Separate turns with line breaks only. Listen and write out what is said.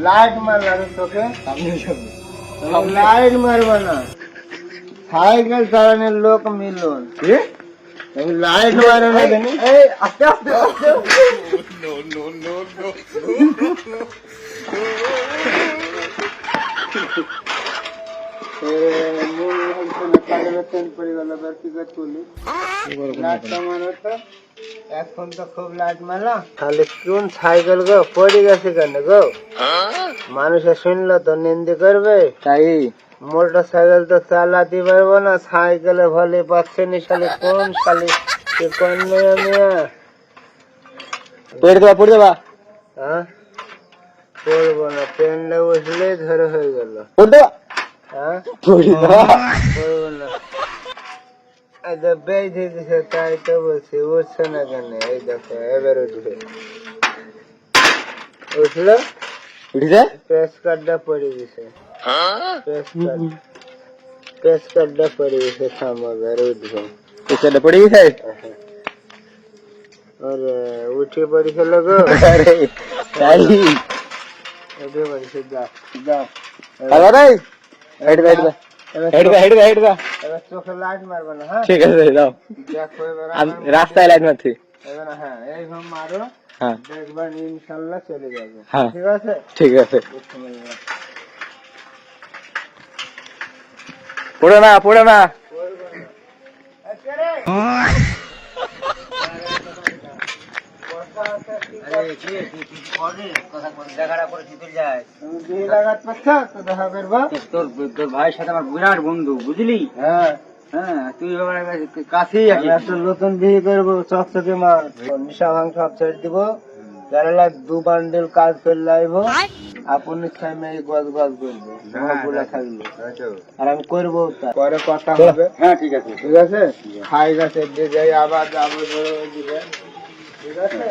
Light মারলাম তোকে light মারবো না সাইকেল চালানোর লোক মিলন লাইট মারো না
আস্তে আস্তে আস্তে
এখন তো খুব তাহলে কোন সাইকেল গো পড়ে গেছে কেন গো মানুষে শুনলো তো নিন্দি করবে
তাই
মোটর সাইকেল তো চালাতে পারব না সাইকেলে ভলে পাচ্ছে নি শালি কোন শালি কোন
পড়ে দেবা পড়ে দেবা
পড়ব না, পেনটা বসলেই ধরে হয়ে গেল।
পড়ে দেবা
প্রেস কার্ডটা পড়ে গেছে প্রেস কার্ড প্রেস কার্ডটা পড়ে গেছে থামাবে আর উঠবে
পেছনে পড়ে গেছে
আরে উঠে পড়েছিল গো
আরে তাই
উঠে পড়েছে যা যা
হ্যালো হেড হেড
এবার
হেড হেড হেড
এবার চোখে লাইট মারবে না হ্যাঁ?
ঠিক আছে দাও রাস্তায় লাইট মারছি।
হ্যাঁ এইভাবে মারো
হ্যাঁ।
ইনশাল্লাহ চলে যাবে।
হ্যাঁ।
ঠিক আছে?
ঠিক আছে। পড়ে না পড়ে না। তোর ভাইয়ের সাথে আমার বিরাট বন্ধু বুঝলি
হ্যাঁ
হ্যাঁ তুই কাছেই
আমি নতুন বিয়ে করব চকচকে মার নিশা ভাঙ সব ছেড়ে দিব কেরালা দু বান্ডেল কাজ করে লাইব আপন ইচ্ছায় গজ গজ করবে বলে থাকবে আর আমি করব পরে কথা হবে
হ্যাঁ ঠিক আছে?
ঠিক আছে। খাই গেছে যে যাই আবার যাব ধরে দিকে। ঠিক আছে?